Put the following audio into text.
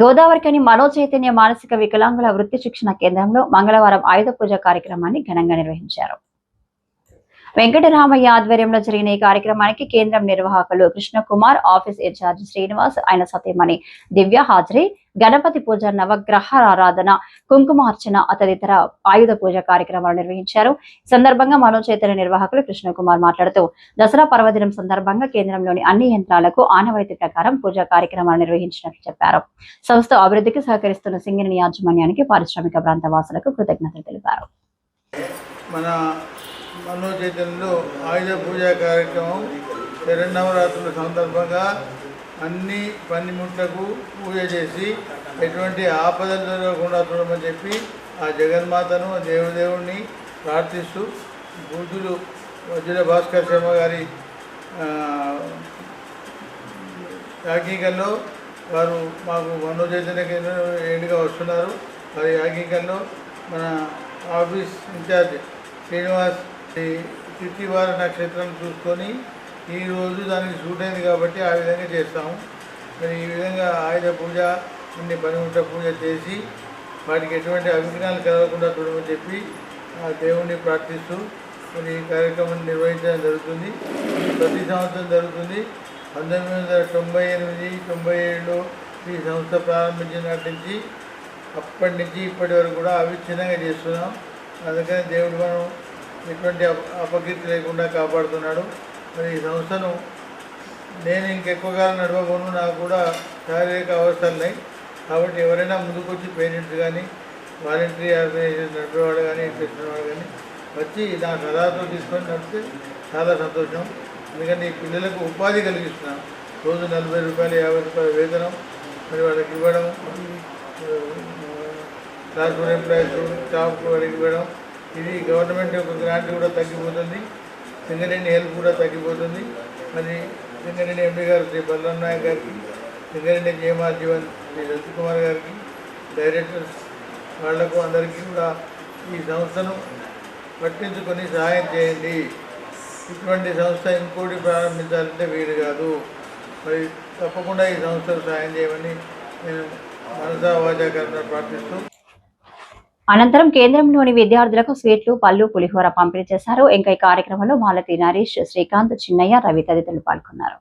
గోదావరికని మనో చైతన్య మానసిక వికలాంగుల వృత్తి శిక్షణ కేంద్రంలో మంగళవారం ఆయుధ పూజ కార్యక్రమాన్ని ఘనంగా నిర్వహించారు. వెంకటరామయ్య ఆధ్వర్యంలో జరిగిన ఈ కార్యక్రమానికి కేంద్రం నిర్వాహకులు కృష్ణకుమార్ ఆఫీస్ ఇన్ఛార్జ్ శ్రీనివాస్ ఆయన సతీమణి దివ్య హాజరీ. గణపతి పూజ నవగ్రహ ఆరాధన కుంకుమార్చన తదితర ఆయుధ పూజ కార్యక్రమాలు నిర్వహించారు. ఈ సందర్భంగా మనో చైతన్య నిర్వాహకులు కృష్ణకుమార్ మాట్లాడుతూ దసరా పర్వదినం సందర్భంగా కేంద్రంలోని అన్ని యంత్రాలకు ఆనవాయితీ ప్రకారం పూజా కార్యక్రమాలు నిర్వహించినట్లు చెప్పారు. సంస్థ అభివృద్ధికి సహకరిస్తున్న సింగిని యాజమాన్యానికి పారిశ్రామిక ప్రాంత వాసులకు కృతజ్ఞతలు తెలిపారు. మన మనోచైతన్యంలో ఆయుధ పూజా కార్యక్రమం శరణవరాత్రుల సందర్భంగా అన్ని పనిముట్లకు పూజ చేసి ఎటువంటి ఆపదలు జరగకుండా చూడమని చెప్పి ఆ జగన్మాతను ఆ దేవదేవుణ్ణి ప్రార్థిస్తూ పూజలు వజ్ర భాస్కర్ శర్మ గారి యాజ్ఞికల్లో వారు మాకు మనో చైతన్య కేంద్రం ఏడుగా వస్తున్నారు. వారి యాజ్ఞికల్లో మన office in charge Srinivas Sri తిథివార నక్షత్రం చూసుకొని ఈరోజు దానికి సూట్ అయింది కాబట్టి ఆ విధంగా చేస్తాము. మరి ఈ విధంగా ఆయుధ పూజ ఇన్ని పనిముట్ల పూజ చేసి వాటికి ఎటువంటి అవిఘ్నాలు కలగకుండా చూడమని చెప్పి ఆ దేవుణ్ణి ప్రార్థిస్తూ మరి ఈ కార్యక్రమం నిర్వహించడం జరుగుతుంది. ప్రతి సంవత్సరం జరుగుతుంది. పంతొమ్మిది వందల తొంభై ఎనిమిది తొంభై ఏడులో ఈ సంస్థ ప్రారంభించినటి నుంచి అప్పటి నుంచి ఇప్పటి వరకు కూడా అవిచ్ఛిన్నంగా చేస్తున్నాం. అందుకని దేవుడు మనం ఎటువంటి అప అపకీర్తి లేకుండా కాపాడుతున్నాడు. మరి ఈ సంస్థను నేను ఇంకెక్కువగా కాలం నాకు కూడా శారీరక అవసరాలు ఉన్నాయి కాబట్టి ఎవరైనా ముందుకొచ్చి పేరెంట్స్ కానీ వాలంటరీ ఆర్గనైజేషన్ నడిపేవాడు కానీ చేసినవాడు కానీ వచ్చి నా సదాతో తీసుకొని నడిపితే చాలా సంతోషం. ఎందుకంటే ఈ పిల్లలకు ఉపాధి కలిగిస్తున్నాం. రోజు నలభై రూపాయలు యాభై రూపాయల వేతనం మరి వాళ్ళకి ఇవ్వడం క్లాస్ ఎంప్లాయీస్ స్టాఫ్ వాళ్ళకి ఇవ్వడం. ఇది గవర్నమెంట్ యొక్క గ్రాంట్ కూడా తగ్గిపోతుంది. సింగరేణి హెల్ప్ కూడా తగ్గిపోతుంది. మరి సింగరేణి ఎంపీ గారు శ్రీ బలరాం నాయక్ గారికి సింగరేణి జయమార్ జీవన్ శ్రీ రవికుమార్ గారికి డైరెక్టర్స్ వాళ్ళకు అందరికీ కూడా ఈ సంస్థను పట్టించుకొని సహాయం చేయండి. ఇటువంటి సంస్థ ఇంకోటి ప్రారంభించాలంటే వీలు కాదు. మరి తప్పకుండా ఈ సంస్థకు సహాయం చేయమని నేను మనసా వాచాకరణ ప్రార్థిస్తూ అనంతరం కేంద్రంలోని విద్యార్థులకు స్వీట్లు పళ్ళు పులిహోర పంపిణీ చేశారు. ఇంకా ఈ కార్యక్రమంలో మాలతి నరేష్ శ్రీకాంత్ చిన్నయ్య రవి తదితరులు పాల్గొన్నారు.